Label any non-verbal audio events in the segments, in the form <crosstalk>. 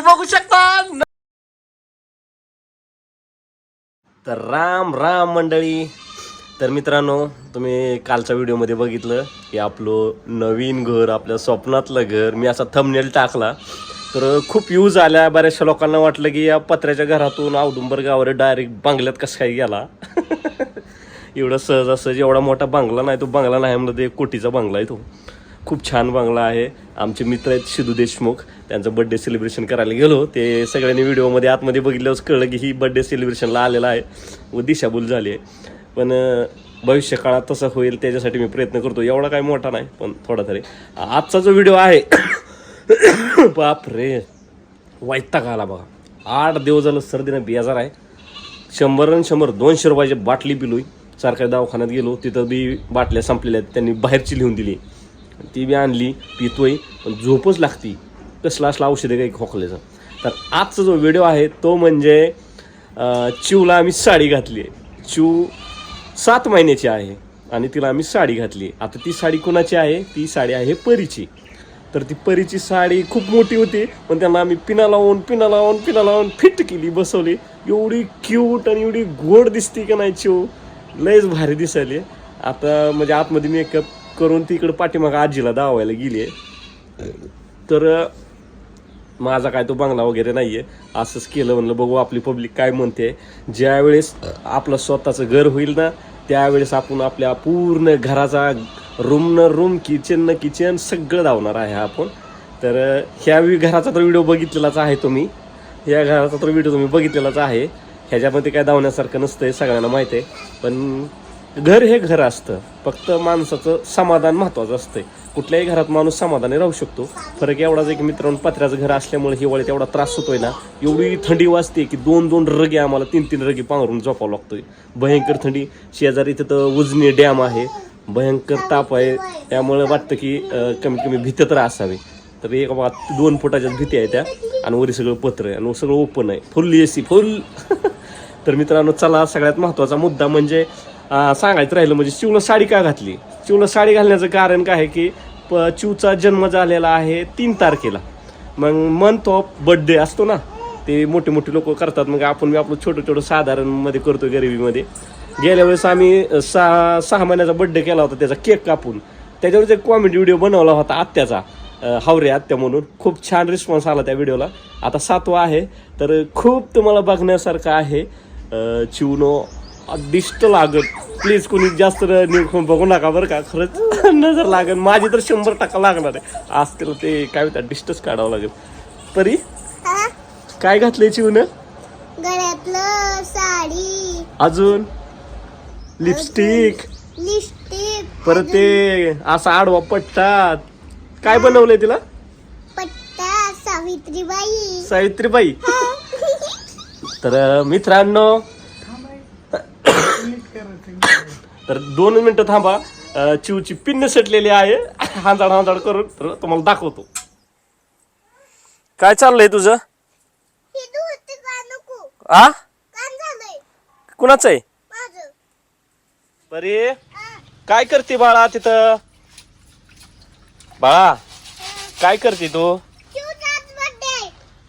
बघू शकता. तर राम राम मंडळी. तर मित्रांनो तुम्ही कालच्या व्हिडिओमध्ये बघितलं की आपलं नवीन घर आपल्या स्वप्नातलं घर मी असा थंबनेल टाकला. तर खूप यूज आल्या. बऱ्याचशा लोकांना वाटलं की या पत्र्याच्या घरातून औदुंबर गावावर डायरेक्ट बांगल्यात कसं काय गेला? <laughs> एवढं सहज असं एवढा मोठा बांगला नाही तो बांगला नाही म्हणलं ते कोटीचा बांगला आहे तो. खूप छान बांगला आहे. आमचे मित्र आहेत सिद्धू देशमुख. त्यांचं बड्डे सेलिब्रेशन करायला गेलो ते सगळ्यांनी व्हिडिओमध्ये आतमध्ये बघितल्यावर कळलं की ही बड्डे सेलिब्रेशनला आलेला आहे. व दिशाभूल झाली आहे पण भविष्यकाळात भविष्य काळात तसं होईल त्याच्यासाठी मी प्रयत्न करतो. एवढा काय मोठा नाही पण थोडा तरी. आजचा जो व्हिडिओ आहे <coughs> बाप रे वैताग आला बघा. आठ दिवस झालं सर्दीनं बेजार आहे. शंभर आणि शंभर दोनशे रुपयाची बाटली पिलोय. सरकारी दवाखान्यात गेलो तिथं बी बाटल्या संपलेल्या आहेत. त्यांनी बाहेरची लिहून दिली. ती बी आणली पितोय. पण झोपच लागती. कसला असला औषध काही खोकल्याचं. तर आजचा जो व्हिडिओ आहे तो म्हणजे चिवला आम्ही साडी घातली आहे चिव सात महिन्याची आहे आणि तिला आम्ही साडी घातली आता ती साडी कोणाची आहे? ती साडी आहे परीची. तर ती परीची साडी खूप मोठी होती पण त्यांना आम्ही पिना लावून पिना लावून पिना लावून फिट केली बसवली. एवढी क्यूट आणि एवढी गोड दिसते का नाही चिव? लयच भारी दिसायली. आता म्हणजे आतमध्ये मेकअप करून ती इकडं पाठीमागं आजीला दावायला गेली आहे तर माझा काय तो बंगला वगैरे नाही आहे असंच केलं म्हणलं बघू आपली पब्लिक काय म्हणते. ज्यावेळेस आपलं स्वतःचं घर होईल ना त्यावेळेस आपण आपल्या पूर्ण घराचा रूम न रूम किचन न किचन सगळं धावणार आहे आपण. तर ह्या घराचा तर व्हिडिओ बघितलेलाच आहे तुम्ही. या घराचा तर व्हिडिओ तुम्ही बघितलेलाच आहे. ह्याच्यामध्ये काय धावण्यासारखं नसतं हे सगळ्यांना माहिती आहे पण घर हे घर असतं. फक्त माणसाचं समाधान महत्त्वाचं असतं आहे कुठल्याही घरात माणूस समाधानी राहू शकतो. फरक एवढाच एक मित्रांनो पत्र्याचं घर असल्यामुळे हिवाळ्यात एवढा त्रास होतोय ना एवढी थंडी वाजते की दोन दोन रगे आम्हाला तीन तीन रगे पांघरून झोपावं लागतोय. भयंकर थंडी. शेजारी तिथं उजनी डॅम आहे. भयंकर ताप आहे. त्यामुळे वाटतं की कमीत कमी भीती तर असावी. तर एक बा दोन फुटाच्या भीती आहे त्या. आणि वरी सगळं पत्र आहे. आणि सगळं ओपन आहे. फुल ए सी फुल. <laughs> तर मित्रांनो चला सगळ्यात महत्त्वाचा मुद्दा म्हणजे सांगायचं राहिलं म्हणजे शिवला साडी का घातली? चिवला साडी घालण्याचं कारण काय आहे की प चिवचा जन्म झालेला आहे तीन तारखेला. मग मंथ ऑफ बड्डे असतो ना ते मोठे मोठे लोक करतात. मग आपण बी आपलं छोटं छोटं साधारणमध्ये करतो गरिबीमध्ये. गेल्या वेळेस आम्ही सहा सहा महिन्याचा बड्डे केला होता त्याचा केक कापून. त्याच्यावरच एक कॉमेडी व्हिडिओ बनवला होता आत्याचा हावरे आत्या म्हणून. खूप छान रिस्पॉन्स आला त्या व्हिडिओला आता सातवा आहे. तर खूप तुम्हाला बघण्यासारखं आहे चिवनो दिष्ट लागत. प्लीज कोणी जास्त बघू नका बरं का खरंच. <laughs> नजर लागेल माझी तर शंभर टक्का लागणार आहे. आज त्याला ते काय म्हणतात डिस्टच काढावं लागेल. तरी? काय घातलंय चिवनं साडी. अजून? लिपस्टिक लिपस्टिक परत ते असा आडवा पट्टा. काय बनवलंय तिला? पट्टा सावित्रीबाई. सावित्रीबाई. तर मित्रांनो तर दोन मिनिटं थांबा. चिवची पिन्न सटलेली आहे. हांजाड हांजाड करून तर तुम्हाला दाखवतो. काय चाललंय तुझं? आ? कुणाचं आहे? बरे. काय करते बाळा तिथं? बाळा काय करते तू?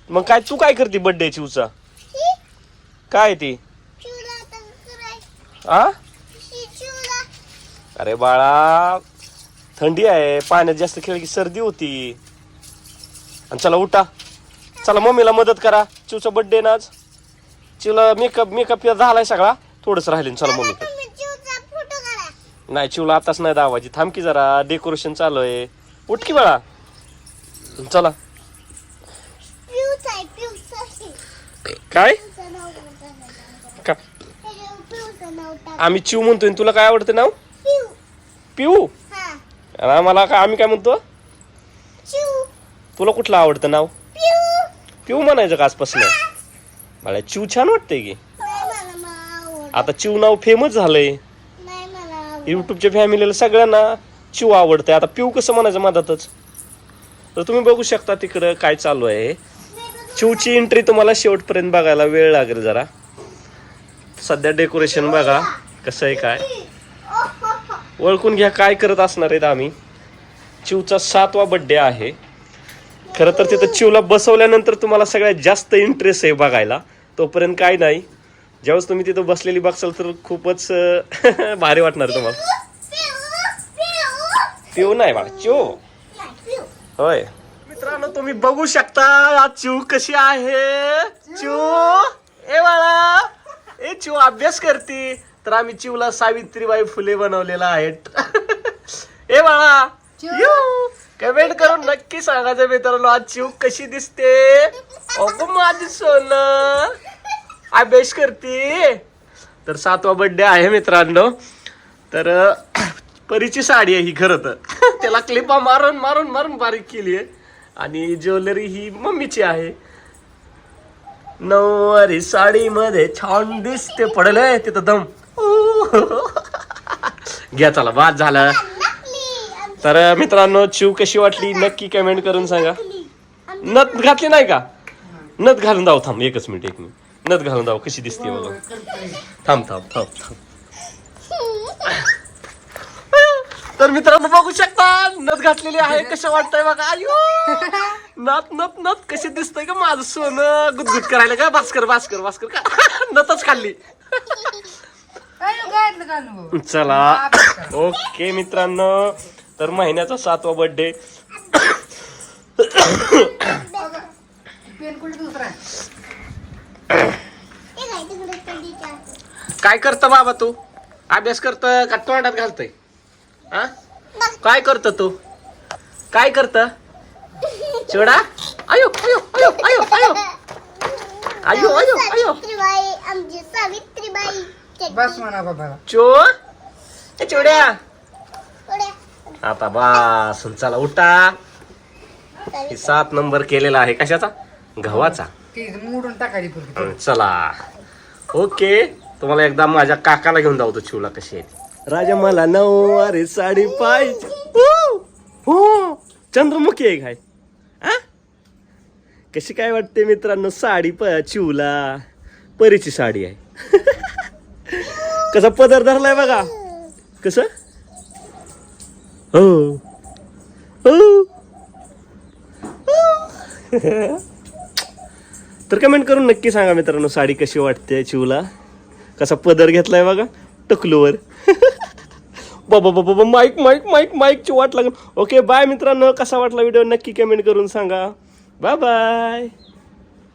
मग काय तू काय करते बर्थडे चिवचा? काय ती? आ? ही अरे बाळा थंडी आहे पाण्यात जास्त खेळ की सर्दी होती. आणि चला उठा. चला मम्मीला मदत करा. चिवचा बर्थडे ना आज. चिवला मेकअप मेकअप झालाय सगळा. थोडंच राहिले चला मम्मी. नाही चिवला आताच नाही दावायची. थांब की जरा डेकोरेशन चालू आहे. उठ की बाळा. चला. काय? का? आम्ही चिव म्हणतोय तुला काय आवडतं नाव? पिऊ. हा. आणि आम्हाला काय आम्ही काय म्हणतो? तुला कुठलं आवडतं नाव? पिऊ. म्हणायचं का आजपासून? बाळा चिव छान वाटतंय की. मला मला आता चिव नाव फेमस झालंय. मला युट्यूबच्या फॅमिलीला सगळ्यांना चिव आवडतंय. आता पिऊ कसं म्हणायचं मधातच? तर तुम्ही बघू शकता तिकडं काय चालू आहे. चिवची एंट्री तुम्हाला शेवटपर्यंत बघायला वेळ लागेल जरा. सध्या डेकोरेशन बघा कसं आहे काय. ओळखून घ्या काय करत असणार आहेत आम्ही. चिवचा सातवा बड्डे आहे. खरं तर तिथं चिवला बसवल्यानंतर तुम्हाला सगळ्यात जास्त इंटरेस्ट आहे बघायला. तोपर्यंत काय नाही. ज्यावेळेस तुम्ही तिथं बसलेली बघसाल तर खूपच <laughs> भारी वाटणार तुम्हाला. पिऊ नाही बाळा चिव होय. मित्रांनो तुम्ही बघू शकता आज चिव कशी आहे. चिव ए बाळा. ए चिव अभ्यास करते. तर आम्ही चिवला सावित्रीबाई फुले बनवलेला आहे <laughs> ए बाळा कमेंट करून नक्की सांगायचं मित्रांनो आज चिव कशी दिसते? अगो माझी सोनं. अभ्यास करते. तर सातवा बर्थडे आहे मित्रांनो. तर परीची साडी आहे ही खरं तर. <laughs> त्याला क्लिपा मारून मारून मारून बारीक केली आहे. आणि ज्वेलरी ही मम्मीची आहे. नऊवारी साडी मध्ये छान दिसते पडलंय तिथं दम. <laughs> घ्या चला बाद झालं. तर मित्रांनो चिव कशी वाटली? नक्की कमेंट करून सांगा. नथ घातली नाही का? नथ घालून जाऊ थांब एकच मिनिट एक मिनिट. नथ घालून जाऊ कशी दिसते बघा. थांब थांब थांब थांब. <laughs> तर मित्रांनो बघू शकता नथ घातलेली आहे <laughs> कसं वाटतंय बघा. अयो! नथ नथ नथ कशी दिसतंय का माझं सोनं. गुदगुद करायला का? भास्कर भास्कर भास्कर का? नथच खाल्ली काय नको गायतलं का नको चला. ओके मित्रांनो. तर महिन्याचा सातवा बर्थडे काय करतं बाबा तू? अभ्यास करत का तोंडात घालतय? हा काय करत तू? काय करत? चिवडा अयो अयो अयो अयो अयो. अयो अयो अयो. सावित्रीबाई <laughs> आमची सावित्रीबाई बस म्हणा बाबाला. चो ए थोड्या आता बास चला उठा. हे सात नंबर केलेला आहे कशाचा? गव्हाचा. ती मोडून टाकायची चला. ओके तुम्हाला एकदा माझ्या काकाला घेऊन जाऊ तो चिवला कशी आहे. राजा मला नऊवारी साडी पाहिजे. हो, हो. चंद्रमुखी आहे काय? आ? कशी काय वाटते मित्रांनो साडी प चिवला. परीची साडी आहे. <laughs> कसा पदर धरलाय बघा. कस? हो. हो. तर कमेंट करून नक्की सांगा मित्रांनो साडी कशी वाटते चिवला कसा पदर घेतलाय बघा? टकलूवर. बाबा बाबा माईक माईक माईक माईकची वाट लागून ओके बाय मित्रांनो. कसा वाटला व्हिडिओ नक्की कमेंट करून सांगा. Bye bye